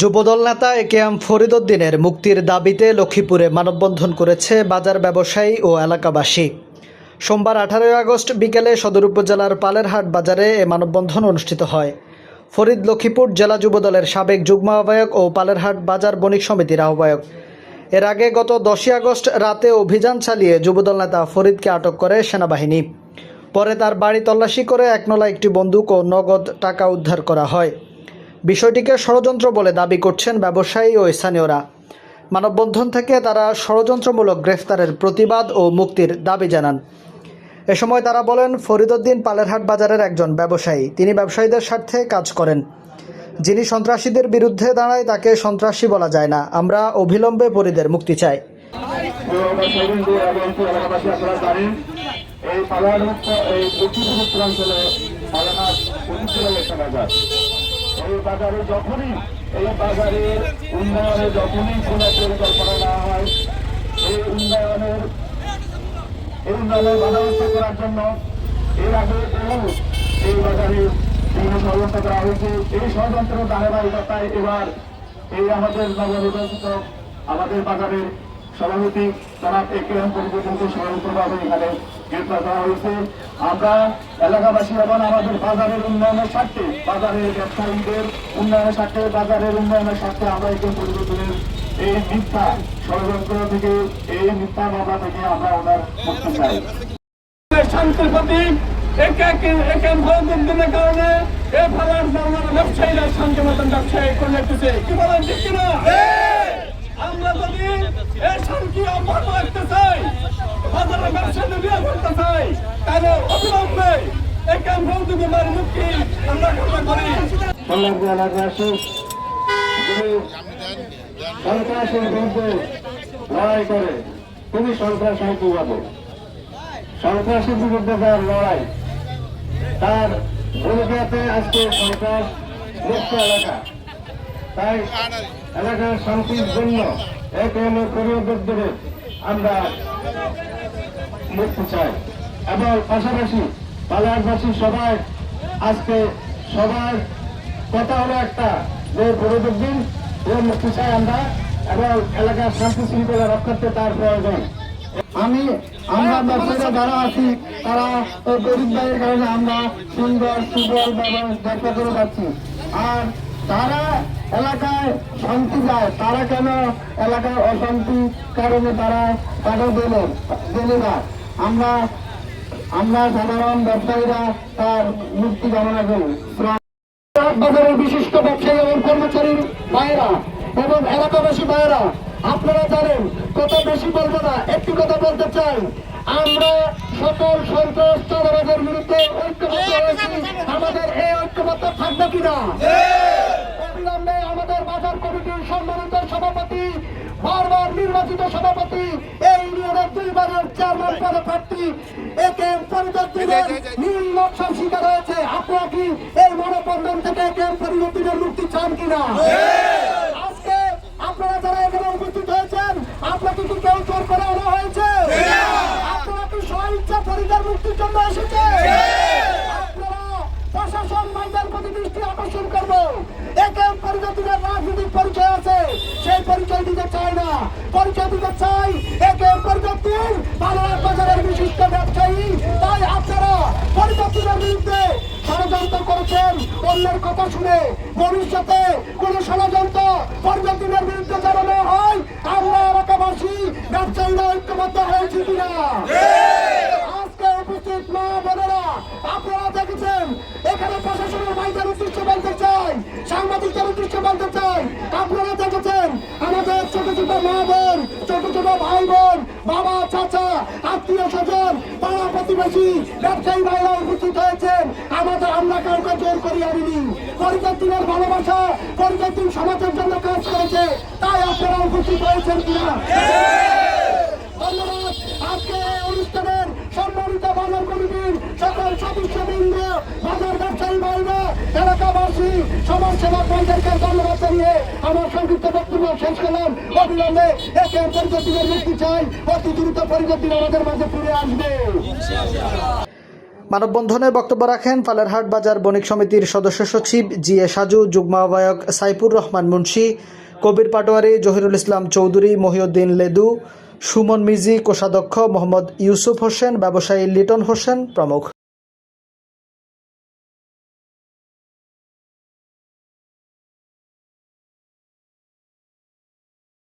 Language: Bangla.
যুবদল নেতা এ কে এম ফরিদউদ্দিনের মুক্তির দাবিতে লক্ষ্মীপুরে মানববন্ধন করেছে বাজার ব্যবসায়ী ও এলাকাবাসী। সোমবার আঠারোই আগস্ট বিকেলে সদর উপজেলার পালেরহাট বাজারে এ মানববন্ধন অনুষ্ঠিত হয়। ফরিদ লক্ষ্মীপুর জেলা যুবদলের সাবেক যুগ্ম আহ্বায়ক ও পালেরহাট বাজার বণিক সমিতির আহ্বায়ক। এর আগে গত দশই আগস্ট রাতে অভিযান চালিয়ে যুবদল নেতা ফরিদকে আটক করে সেনাবাহিনী। পরে তার বাড়ি তল্লাশি করে একনলা একটি বন্দুক ও নগদ টাকা উদ্ধার করা হয়। বিষয়টিকে ষড়যন্ত্র বলে দাবি করছেন ব্যবসায়ী ও স্থানীয়রা। মানববন্ধন থেকে তারা ষড়যন্ত্রমূলক গ্রেফতারের প্রতিবাদ ও মুক্তির দাবি জানান। এ সময় তারা বলেন, ফরিদউদ্দিন পালেরহাট বাজারের একজন ব্যবসায়ী, তিনি ব্যবসায়ীদের স্বার্থে কাজ করেন। যিনি সন্ত্রাসীদের বিরুদ্ধে দাঁড়ায়, তাকে সন্ত্রাসী বলা যায় না। আমরা অবিলম্বে ফরিদের মুক্তি চাই। এই এই বাজার বাজারে যখনই, এই বাজারের উন্নয়নে যখনই কোনো পরিকল্পনা নেওয়া হয়, এই উন্নয়নের এই উন্নয়নের বাধাগ্রস্ত করার জন্য, এর আগে এই বাজারে বিভিন্ন ষড়যন্ত্র করা হয়েছে। এই ষড়যন্ত্র ধারাবাহিকতায় এবার এই আমাদের নবনির্বাচিত আমাদের বাজারের সভাপতি জনাব একেএম পরিবর্তনকে ষড়যন্ত্রভাবে এখানে গ্রেপ্তার করা হয়েছে। আমরা এলাকাবাসী এবং আমাদের বাজারের উন্নয়নের স্বার্থে বাজারের ব্যবসায়ীদের উন্নয়নের স্বার্থে বাজারের উন্নয়নের স্বার্থে আমরা একেএম পরিবর্তনের এই মিথ্যা ষড়যন্ত্র থেকে এই মিথ্যা মামলা থেকে আমরা ওনার মুক্তি চাই। শান্তির প্রতি একে একে একে ভয়বন্ধনের কারণে এ ব্যবসায়ীরা শান্তি মতন ব্যবসায়ী করে রাখতেছে কি বলেন ঠিক কিনা? এই শান্তি অব্যাহত রাখতে চাই বাজারের ব্যবসা যদি করতে চাই তাহলে অবিলম্বে একে ভয়বন্ধনের মুক্তি আমরা কামনা করি সন্ত্রাসের বিরুদ্ধে লড়াই করে। তিনি সন্ত্রাস হয় কীভাবে সন্ত্রাসের বিরুদ্ধে তার লড়াই। তার ভূমিকাতে আজকে সন্ত্রাস মুক্ত এলাকা। তাই এলাকার শান্তির জন্য এক এম পরিবর্তনের আমরা মুক্তি চাই। এবং পাশাপাশি পালারবাসী সবাই আজকে সবার কথা হলো একটা যে পরিবর্তন ও মুক্তি চাই আমরা এবং এলাকার শান্তি শৃঙ্খলা রক্ষার্থে তার প্রয়োজন। আমি, আমরা ব্যবসায়ীরা যারা আছি, তারা গরিব ভাইয়ের কারণে আমরা সুন্দর, সুবল ব্যবসা করে পাচ্ছি আর তারা এলাকায় শান্তি যায় তারা কেন এলাকার অশান্তি কারণে তারা টাকা দিল দিল না আমরা আমরা সাধারণ ব্যবসায়ীরা তার মুক্তি কামনা করি। বিশিষ্ট ব্যবসায়ী এবং কর্মচারীর ভাইয়েরা এবং এলাকাবাসী ভাইয়েরা, আপনারা জানেন, কত বেশি বলব না, একটি কথা বলতে চাই। আমরা সকল সন্ত্রাস চাঁদাবাজের বিরুদ্ধে ঐক্যবদ্ধ আমাদের এই ঐক্যবদ্ধ থাকবে কিনা অবিলম্বে আমাদের বাজার কমিটির সম্মানিত সভাপতি বারবার নির্বাচিত সভাপতি এই ইউনিয়নের দুইবারের চেয়ারম্যান পদে প্রার্থী একে পরিবর্তনের নীল নকশার শিকার হয়েছে। আপনারা কি এই মনোবন্ধন থেকে একে পরিবর্তনের মুক্তি চান কিনা? আজকে আপনারা যারা এখানে উপস্থিত হয়েছেন আপনাকে কি কেউ জোর করে আনা হয়েছে? আপনারা কি স্বইচ্ছা পরিবার মুক্তির জন্য এসেছে পরিচয় চায় না। পরিচয় দিতে চাই একে পরিবর্তন বাংলার বাজারের বিশিষ্ট ব্যবসায়ী। তাই আপনারা পরিবর্তনের বিরুদ্ধে ষড়যন্ত্র করেছেন। অন্যের কথা শুনে ভবিষ্যতে কোন ষড়যন্ত্র পরিবর্তনের বিরুদ্ধে যেন না হয়, আমরা এলাকাবাসী, ব্যবসায়ীরা ঐক্যবদ্ধ হয়েছি কিনা? আজকে উপস্থিত মা বোনেরা, আপনারা দেখেছেন, এখানে প্রশাসনের ভাইদের উদ্দেশ্য বলতে চাই, সাংবাদিকদের উদ্দেশ্য বলতে চাই, আপনারা দেখেছেন আমাদের ছোট ছোট মা বোন, ছোট ছোট ভাই বোন, বাবা, চাচা, আত্মীয় স্বজন, পাড়া প্রতিবেশী, ব্যবসায়ী ভাইরা উপস্থিত হয়েছেন। আমাদের আমরা কাউকে জোর করি আনিনি। পরিবর্তনের ভালোবাসা পরিবর্তন সমাজের জন্য কাজ করেছে। তাই আপনারা উপস্থিত হয়েছেন কিনা? বাজার কমিটির সকল বাজার ব্যবসায়ী বর্গ এলাকাবাসী ধন্যবাদ জানিয়ে আমার সংক্ষিপ্ত বক্তব্য শেষ করলাম। অবিলম্বে একে পরিবর্তনের মুক্তি চাই। অতি দ্রুত পরিবর্তন আমাদের মাঝে ফিরে আসবে। মানববন্ধনে বক্তব্য রাখেন পালেরহাট বাজার বণিক সমিতির সদস্য সচিব জি এ সাজু, যুগ্ম আহ্বায়ক সাইফুর রহমান মুন্সি, কবির পাটোয়ারি, জহিরুল ইসলাম চৌধুরী, মহিউদ্দিন লেদু সুমন মিজি কোষাধ্যক্ষ মোহাম্মদ ইউসুফ হোসেন ব্যবসায়ী লিটন হোসেন প্রমুখ।